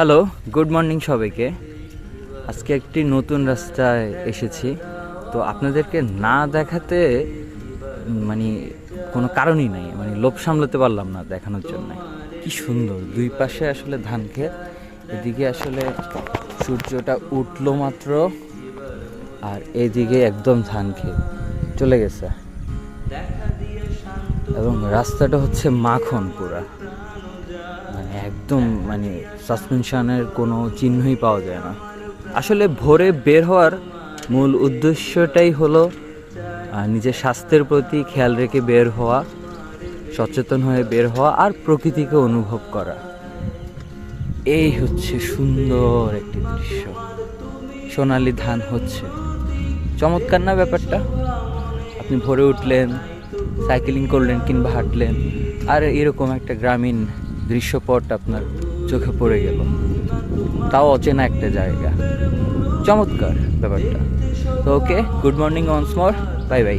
Hello good morning সবাইকে। আজকে একটি নতুন রাস্তায় এসেছি। তো আপনাদেরকে না দেখাতে মানে কোনো কারণই নাই মানে লোভ সামলাতে পারলাম না দেখানোর জন্য। কি সুন্দর, দুই পাশে আসলে ধান ক্ষেত, এদিকে আসলে সূর্যটা উঠল মাত্র, আর এদিকে একদম ধান ক্ষেত, চলে গেছে। এবং রাস্তাটা হচ্ছে মাখন পুরা। একদম মানে সাসপেনশনের কোনো চিহ্নই পাওয়া যায় না। আসলে ভোরে বের হওয়ার মূল উদ্দেশ্যটাই হলো নিজের স্বাস্থ্যের প্রতি খেয়াল রেখে বের হওয়া, সচেতন হয়ে বের হওয়া আর প্রকৃতিকে অনুভব করা। এই হচ্ছে সুন্দর একটি দৃশ্য। সোনালি ধান হচ্ছে। চমৎকার না ব্যাপারটা? আপনি ভোরে উঠলেন সাইকেলিং করলেন কিংবা হাঁটলেন, আর এরকম একটা গ্রামীণ দৃশ্যপট আপনার চোখে পড়ে গেল। তাও অচেনা একটা জায়গা। চমৎকার ব্যাপারটা। তো okay good morning once more bye bye